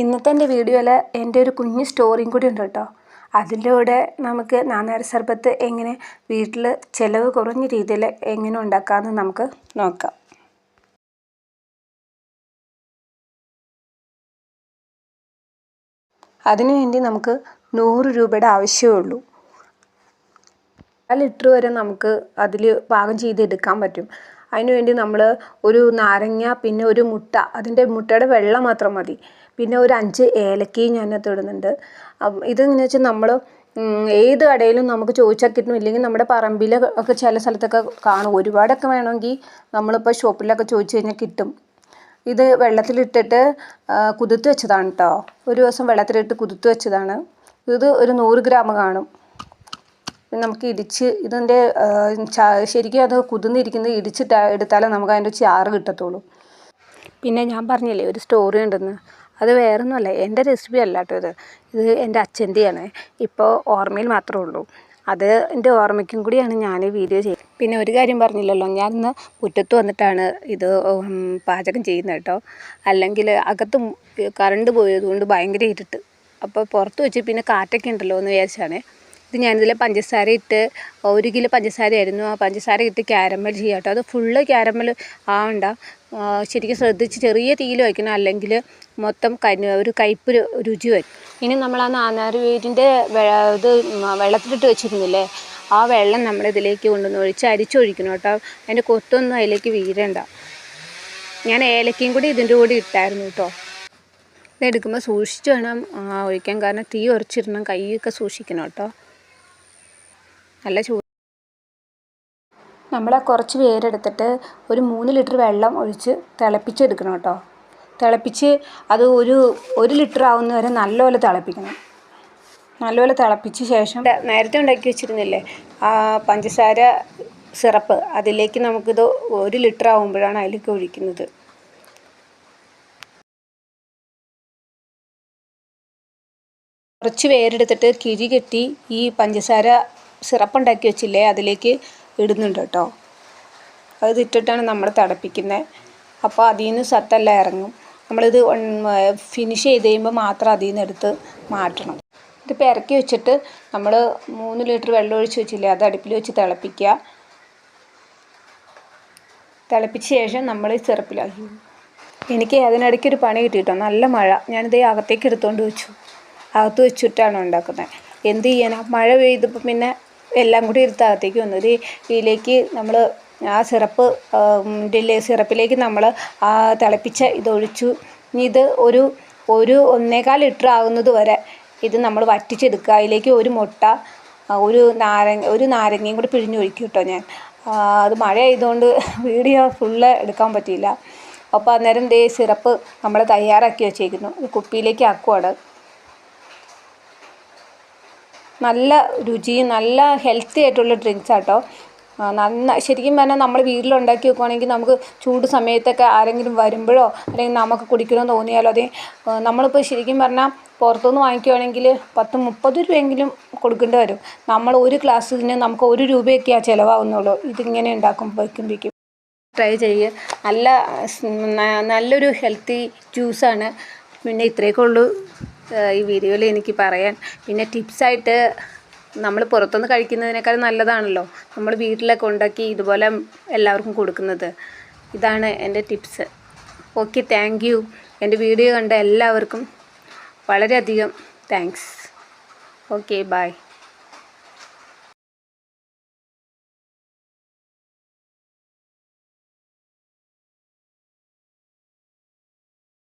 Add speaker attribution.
Speaker 1: ഇന്നത്തെ എന്റെ വീഡിയോയിൽ എന്റെ ഒരു കുഞ്ഞു സ്റ്റോറിയും കൂടി ഉണ്ട് കേട്ടോ. അതിലൂടെ നമുക്ക് നാനാര സർബത്ത് എങ്ങനെ വീട്ടിൽ ചിലവ് കുറഞ്ഞ രീതിയിൽ എങ്ങനെ ഉണ്ടാക്കാമെന്ന് നമുക്ക് നോക്കാം. അതിനുവേണ്ടി നമുക്ക് നൂറ് രൂപയുടെ ആവശ്യമേ ഉള്ളൂ. ലിറ്റർ വരെ നമുക്ക് അതിൽ പാകം ചെയ്തെടുക്കാൻ പറ്റും. അതിനുവേണ്ടി നമ്മൾ ഒരു നാരങ്ങ പിന്നെ ഒരു മുട്ട അതിന്റെ മുട്ടയുടെ വെള്ളം മാത്രം മതി. പിന്നെ ഒരു അഞ്ച് ഏലക്കയും ഞാനകത്ത് ഇടുന്നുണ്ട്. ഇതെങ്ങനെയാണെന്ന് വെച്ചാൽ നമ്മൾ ഏത് കടയിലും നമുക്ക് ചോദിച്ചാൽ കിട്ടും. ഇല്ലെങ്കിൽ നമ്മുടെ പറമ്പിൽ ഒക്കെ ചില സ്ഥലത്തൊക്കെ കാണും. ഒരുപാടൊക്കെ വേണമെങ്കിൽ നമ്മളിപ്പോൾ ഷോപ്പിലൊക്കെ ചോദിച്ചു കഴിഞ്ഞാൽ കിട്ടും. ഇത് വെള്ളത്തിലിട്ടിട്ട് കുതിർത്ത് വെച്ചതാണ് കേട്ടോ ഒരു ദിവസം വെള്ളത്തിലിട്ട് കുതിർത്ത് വെച്ചതാണ്. ഇത് ഒരു നൂറ് ഗ്രാം കാണും. നമുക്ക് ഇടിച്ച് ഇതിന്റെ ശരിക്കും അത് കുതിർന്നിരിക്കുന്നത് ഇടിച്ചിട്ട് എടുത്താലേ നമുക്ക് അതിന്റെ ചാറ് കിട്ടത്തുള്ളൂ. പിന്നെ ഞാൻ പറഞ്ഞില്ലേ ഒരു സ്റ്റോറി ഉണ്ടെന്ന്. അത് വേറൊന്നുമല്ല എന്റെ റെസിപ്പി അല്ല കേട്ടോ ഇത്. ഇത് എന്റെ അച്ഛന്റെയാണ്. ഇപ്പോൾ ഓർമ്മയിൽ മാത്രമേ ഉള്ളൂ. അത് എന്റെ ഓർമ്മയ്ക്കും കൂടിയാണ് ഞാൻ വീഡിയോ ചെയ്യുന്നത് പിന്നെ ഒരു കാര്യം പറഞ്ഞില്ലല്ലോ ഞാൻ ഇന്ന് മുറ്റത്ത് വന്നിട്ടാണ് ഇത് പാചകം ചെയ്യുന്നത് കേട്ടോ. അല്ലെങ്കിൽ അകത്ത് കറണ്ട് പോയതുകൊണ്ട് ഭയങ്കര ഇരുട്ട്. അപ്പോൾ പുറത്ത് വെച്ച് പിന്നെ കാറ്റൊക്കെ ഉണ്ടല്ലോ എന്ന് വിചാരിച്ചാണ്. ഇത് ഞാനിതിൽ പഞ്ചസാര ഇട്ട് ഒരു കിലോ പഞ്ചസാര ആയിരുന്നു. ആ പഞ്ചസാര ഇട്ട് ക്യാരമൽ ചെയ്യാം കേട്ടോ. അത് ഫുള്ള് ക്യാരമൽ ആവണ്ട ശരിക്കും ശ്രദ്ധിച്ച് ചെറിയ തീയിൽ വയ്ക്കണം. അല്ലെങ്കിൽ മൊത്തം കന് ഒരു കയ്പ്പ് രുചി വരും. ഇനി നമ്മൾ ആ നാനാറുവേരിന്റെ ഇത് വെള്ളത്തിലിട്ട് വെച്ചിരുന്നില്ലേ ആ വെള്ളം നമ്മൾ ഇതിലേക്ക് കൊണ്ടുവന്ന് ഒഴിച്ച് അരിച്ചൊഴിക്കണം കേട്ടോ. അതിന്റെ കൊത്തൊന്നും അതിലേക്ക് വീഴണ്ട. ഞാൻ ഏലക്കയും കൂടി ഇതിന്റെ കൂടി ഇട്ടായിരുന്നു കേട്ടോ. ഇതെടുക്കുമ്പോൾ സൂക്ഷിച്ച് വേണം ഒഴിക്കാൻ. കാരണം തീ ഉറച്ചിരണം കൈയൊക്കെ സൂക്ഷിക്കണം കേട്ടോ. നല്ല ചൂട്. നമ്മൾ കുറച്ച് പേരെടുത്തിട്ട് ഒരു മൂന്ന് ലിറ്റർ വെള്ളം ഒഴിച്ച് തിളപ്പിച്ചെടുക്കണം കേട്ടോ. തിളപ്പിച്ച് അത് ഒരു ഒരു ലിറ്റർ ആവുന്ന വരെ നല്ലപോലെ തിളപ്പിക്കണം. നല്ലപോലെ തിളപ്പിച്ച ശേഷം നേരത്തെ ഉണ്ടാക്കി വെച്ചിരുന്നില്ലേ? ആ പഞ്ചസാര സിറപ്പ് അതിലേക്ക് നമുക്കിത് ഒരു ലിറ്റർ ആകുമ്പോഴാണ് അതിലേക്ക് ഒഴിക്കുന്നത്. കുറച്ച് പേരെടുത്തിട്ട് കിഴി കെട്ടി ഈ പഞ്ചസാര സിറപ്പ് ഉണ്ടാക്കി വെച്ചില്ലേ അതിലേക്ക് ഇടുന്നുണ്ട് കേട്ടോ. അത് ഇട്ടിട്ടാണ് നമ്മൾ തിളപ്പിക്കുന്നത് അപ്പോൾ അതിൽ നിന്ന് സത്തെല്ലാം ഇറങ്ങും. നമ്മളിത് ഫിനിഷ് ചെയ്ത് കഴിയുമ്പോൾ മാത്രം അതിൽ നിന്ന് എടുത്ത് മാറ്റണം. ഇതിപ്പോൾ ഇറക്കി വെച്ചിട്ട് നമ്മൾ മൂന്ന് ലിറ്റർ വെള്ളം ഒഴിച്ച് വെച്ചില്ലേ അത് അടുപ്പിൽ വെച്ച് തിളപ്പിക്കുക തിളപ്പിച്ച ശേഷം നമ്മൾ സിറപ്പിലാക്കി എനിക്ക് അതിനിടയ്ക്ക് ഒരു പണി കിട്ടിയിട്ടോ നല്ല മഴ. ഞാനിത് അകത്തേക്ക് എടുത്തുകൊണ്ട് വെച്ചു. അകത്ത് വെച്ചിട്ടാണ് ഉണ്ടാക്കുന്നത് എന്ത് ചെയ്യാനാ? മഴ പെയ്തപ്പോൾ പിന്നെ എല്ലാം കൂടി എടുത്ത് അകത്തേക്ക് ഇതിലേക്ക് നമ്മൾ ആ സിറപ്പ് സിറപ്പിലേക്ക് നമ്മൾ ആ തിളപ്പിച്ച ഇതൊഴിച്ചു. ഇത് ഒരു ഒരു ഒന്നേകാൽ ലിറ്റർ ആകുന്നത് വരെ ഇത് നമ്മൾ വറ്റിച്ചെടുക്കുക. അതിലേക്ക് ഒരു മുട്ട ഒരു നാരങ്ങ ഒരു നാരങ്ങയും കൂടി പിഴിഞ്ഞൊഴിക്കും കേട്ടോ ഞാൻ. അത് മഴ ആയതുകൊണ്ട് വീഡിയോ ഫുള്ള് എടുക്കാൻ പറ്റിയില്ല. അപ്പോൾ അന്നേരം ദേ സിറപ്പ് നമ്മൾ തയ്യാറാക്കി വെച്ചേക്കുന്നു. കുപ്പിയിലേക്ക് ആക്കുവാണ്. നല്ല രുചിയും നല്ല ഹെൽത്തി ആയിട്ടുള്ള ഡ്രിങ്ക്സ് ആട്ടോ. നന്ന ശരിക്കും പറഞ്ഞാൽ നമ്മൾ വീട്ടിലുണ്ടാക്കി വെക്കുവാണെങ്കിൽ നമുക്ക് ചൂട് സമയത്തൊക്കെ ആരെങ്കിലും വരുമ്പോഴോ അല്ലെങ്കിൽ നമുക്ക് കുടിക്കണമെന്ന് തോന്നിയാലോ അതേ നമ്മളിപ്പോൾ ശരിക്കും പറഞ്ഞാൽ പുറത്തുനിന്ന് വാങ്ങിക്കുവാണെങ്കിൽ പത്ത് മുപ്പത് രൂപയെങ്കിലും കൊടുക്കേണ്ടി വരും. നമ്മൾ ഒരു ഗ്ലാസ്സിന് നമുക്ക് ഒരു രൂപയൊക്കെയാണ് ചിലവാകുന്നുള്ളൂ. ഇതിങ്ങനെ ഉണ്ടാക്കുമ്പോഴേക്കും ട്രൈ ചെയ്യുക നല്ല നല്ലൊരു ഹെൽത്തി ജ്യൂസാണ് പിന്നെ ഇത്രയൊക്കെ ഉള്ളൂ. ഈ വീഡിയോയിൽ എനിക്ക് പറയാൻ. പിന്നെ ടിപ്സായിട്ട് നമ്മൾ പുറത്തുനിന്ന് കഴിക്കുന്നതിനേക്കാൾ നല്ലതാണല്ലോ. നമ്മൾ വീട്ടിലൊക്കെ ഉണ്ടാക്കി ഇതുപോലെ എല്ലാവർക്കും കൊടുക്കുന്നത്. ഇതാണ് എന്റെ ടിപ്സ്. Okay thank you. എന്റെ വീഡിയോ കണ്ട എല്ലാവർക്കും വളരെയധികം താങ്ക്സ്. Okay bye